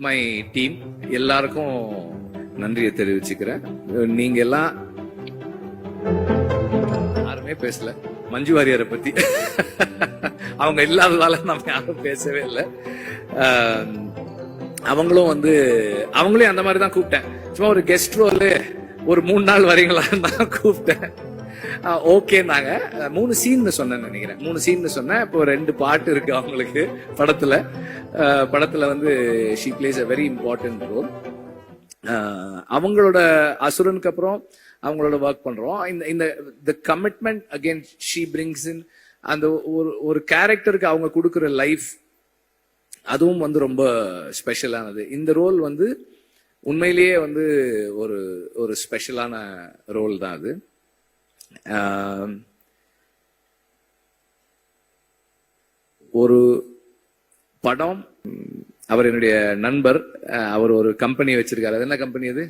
My team எல்லாருக்கும் நன்றியை தெரிவிச்சுக்கிறேன். நீங்க எல்லாம் யாருமே பேசல. மஞ்சு வாரியரை பத்தி. அவங்க இல்லாததால நம்ம யாரும் பேசவே இல்லை. ஆஹ், அவங்களும் வந்து அவங்களையும் அந்த மாதிரி தான் கூப்பிட்டேன். சும்மா ஒரு கெஸ்ட் ரோலு ஒரு மூணு நாள் வரீங்களான்னு தான் கூப்பிட்டேன். ஓகேனாங்க மூணு சீன் சொன்னேன் நினைக்கிறேன். மூணு சீன் சொன்னேன். இப்போ ரெண்டு பாட்டு இருக்கு அவங்களுக்கு படத்துல. படத்துல வந்து she plays a very important role அவங்களோட அசுரனுக்கு அப்புறம் அவங்களோட ஒர்க் பண்றோம். இந்த இந்த the commitment again she brings in அந்த ஒரு ஒரு கேரக்டருக்கு அவங்க கொடுக்குற லைஃப் அதுவும் வந்து ரொம்ப ஸ்பெஷலானது இந்த ரோல் வந்து உண்மையிலேயே வந்து ஒரு ஒரு ஸ்பெஷலான ரோல் தான் அது. ஒரு படம் அவர் என்னுடைய நண்பர் அவர் ஒரு கம்பெனி வச்சிருக்காரு. அது என்ன கம்பெனி அது?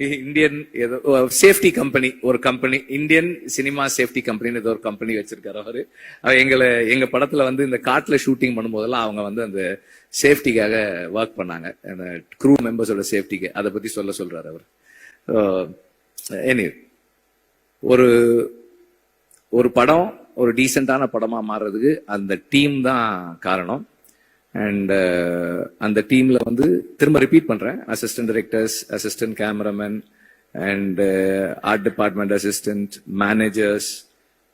இந்தியன் ஏதோ சேஃப்டி கம்பெனி ஒரு கம்பெனி இந்தியன் சினிமா சேஃப்டி கம்பெனின்னு ஏதோ ஒரு கம்பெனி வச்சிருக்காரு அவரு. அவர் எங்களை எங்க படத்துல வந்து இந்த காட்டுல ஷூட்டிங் பண்ணும்போதெல்லாம் அவங்க வந்து அந்த சேஃப்டிக்காக ஒர்க் பண்ணாங்க. அந்த க்ரூ மெம்பர்ஸோட சேஃப்டிக்கு அதை பத்தி சொல்ல சொல்றாரு அவர். எனி ஒரு ஒரு படம் ஒரு டீசெண்டான படமா மாறுறதுக்கு அந்த டீம் தான் காரணம். அண்ட் uh, அந்த டீம்ல வந்து திரும்ப ரிப்பீட் பண்றேன். Assistant directors assistant cameraman and art department assistant managers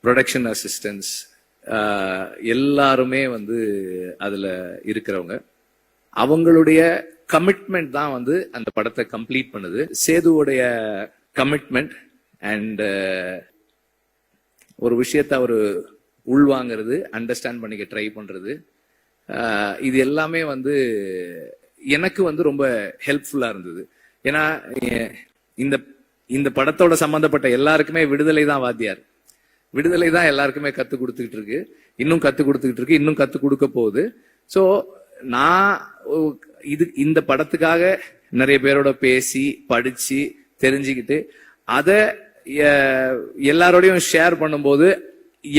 production assistants எல்லாருமே வந்து அதுல இருக்கிறவங்க. அவங்களுடைய கமிட்மெண்ட் தான் வந்து அந்த படத்தை கம்ப்ளீட் பண்ணுது. சேதுவோடைய கமிட்மெண்ட் அண்ட் uh, ஒரு விஷயத்தை அவர் உள்வாங்கிறது அண்டர்ஸ்டாண்ட் பண்ணிக்க ட்ரை பண்ணுறது இது எல்லாமே வந்து எனக்கு வந்து ரொம்ப ஹெல்ப்ஃபுல்லாக இருந்தது. ஏன்னா இந்த இந்த படத்தோட சம்மந்தப்பட்ட எல்லாருக்குமே விடுதலை தான் வாத்தியார். விடுதலை தான் எல்லாருக்குமே கற்றுக் கொடுத்துக்கிட்டு இருக்கு. இன்னும் கற்றுக் கொடுத்துக்கிட்டு இருக்கு. இன்னும் கற்றுக் கொடுக்க போகுது. ஸோ நான் இது இந்த படத்துக்காக நிறைய பேரோட பேசி படிச்சு தெரிஞ்சுக்கிட்டு அதை எல்லாரோடையும் ஷேர் பண்ணும்போது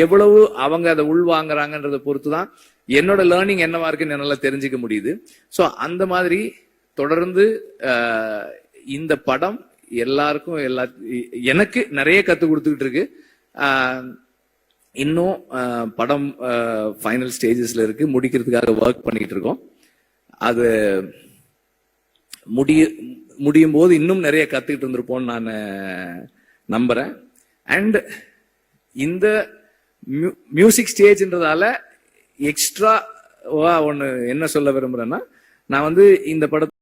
எவ்வளவு அவங்க அதை உள்வாங்குறாங்கன்றத பொறுத்து தான் என்னோட லேர்னிங் என்னவா இருக்குன்னு என்னால தெரிஞ்சுக்க முடியுது. ஸோ அந்த மாதிரி தொடர்ந்து இந்த படம் எல்லாருக்கும் எல்லா எனக்கு நிறைய கற்றுக் கொடுத்துக்கிட்டு இருக்கு. இன்னும் படம் ஃபைனல் ஸ்டேஜஸ்ல இருக்கு. முடிக்கிறதுக்காக ஒர்க் பண்ணிட்டு இருக்கோம். அது முடிய முடியும் போது இன்னும் நிறைய கத்துக்கிட்டு இருந்திருப்போம்னு நான் நம்புறேன். அண்ட் இந்த மியூசிக் ஸ்டேஜ்ன்றதால எக்ஸ்ட்ரா ஒன்று என்ன சொல்ல விரும்புறேன்னா நான் வந்து இந்த படத்தை